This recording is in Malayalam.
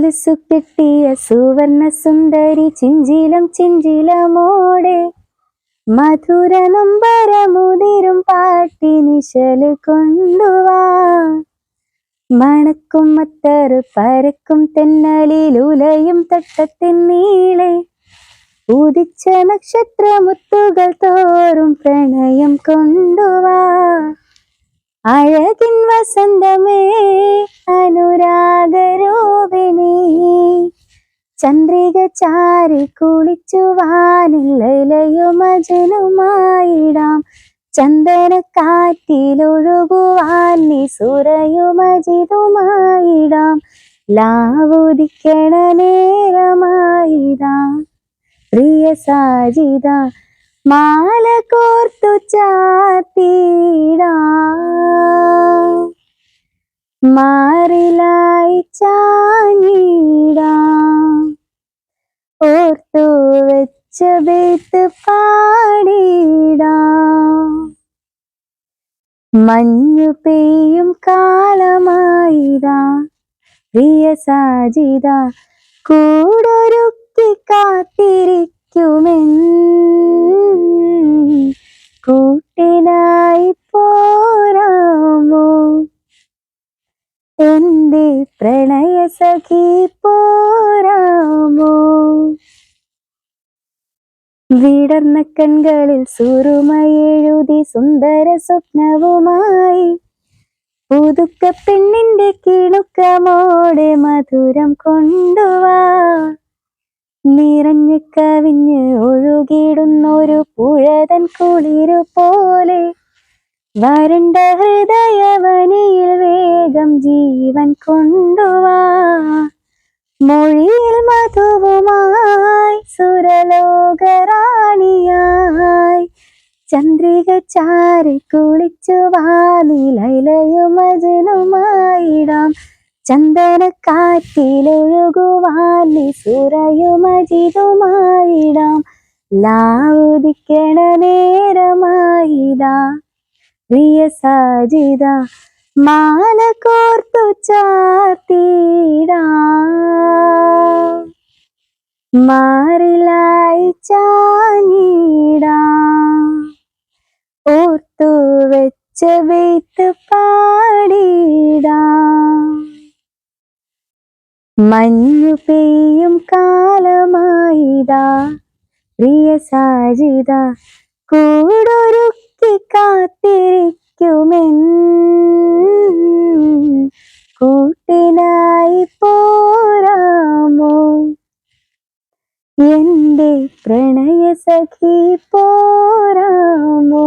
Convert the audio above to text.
ശിരസു കെട്ടിയ സുവർണ സുന്ദരി ചിഞ്ചിലം ചിഞ്ചിലമോടെ. മധുര നൊമ്പരമുതിരും പാട്ടി നിശൽ കൊണ്ടുവാ. മണക്കും മത്തറ് പരക്കും തെന്നലിൽ ഉലയും തട്ടത്തിൻ നീളെ. ഉദിച്ച നക്ഷത്രമുത്തുകൾ തോറും പ്രണയം കൊണ്ടുവാ. അഴകിൻ വസന്തമേ അനുരാഗരൂപിണി ചന്ദ്രിക ചാരി കുളിച്ചു വാനിലയുമജനുമായിടാം ചന്ദന കാറ്റിലൊഴുകുവാൻ നിസുരയുമജിതുമായിടാം ലാവുദിക്കണ നേരമായിടാം. പ്രിയ സാജിത മാല കോർത്തു ചാത്തിടാം. മാറിലായി ചാഞ്ഞിടാം വെച്ച ബേത്ത് പാടിടാം. മഞ്ഞു പെയ്യും കാലമായിരാ പ്രിയ സാജിത കൂടൊരുക്കി കാത്തിരിക്കുമെൻ കൂട്ടിനായി പോരാമോ? എന്റെ പ്രണയ സഖി പോരാമോ വിടർന്ന കൺകളിൽ സുറുമയെഴുതി സുന്ദര സ്വപ്നവുമായി. പുതുക്ക പെണ്ണിന്റെ കിണുക്കമോടെ മധുരം കൊണ്ടുവാ. നിറഞ്ഞു കവിഞ്ഞ് ഒഴുകിടുന്നൊരു പുഴതൻ കുളിരു പോലെ. വരണ്ട ഹൃദയവനിയിൽ വേഗം ജീവൻ കൊണ്ടുവാ. മൊഴിയിൽ മധുവുമായി സുരലോകറാണിയായി ചന്ദ്രിക ചാരി കുളിച്ചു വാലിലയുമജനുമായിടാം ചന്ദന കാറ്റിലൊഴുകുവാലി സുരയുമജിതുമായിടാം ലാവുദിക്കണ നേരമായിടാ. പ്രിയ സാജിത മാല കോർത്തു ചാത്തിടാം മാറിലായി ചാഞ്ഞിടാം വെച്ച വെയ്ത്ത് പാടിടാം. മഞ്ഞു പെയ്യും കാലമായിതാ. പ്രിയ സാജിത കൂടൊരുക്കി കാത്തിരിക്കുമെൻ കൂട്ടിനായി പോരാമോ? എന്റെ പ്രണയ സഖി പോരാമോ?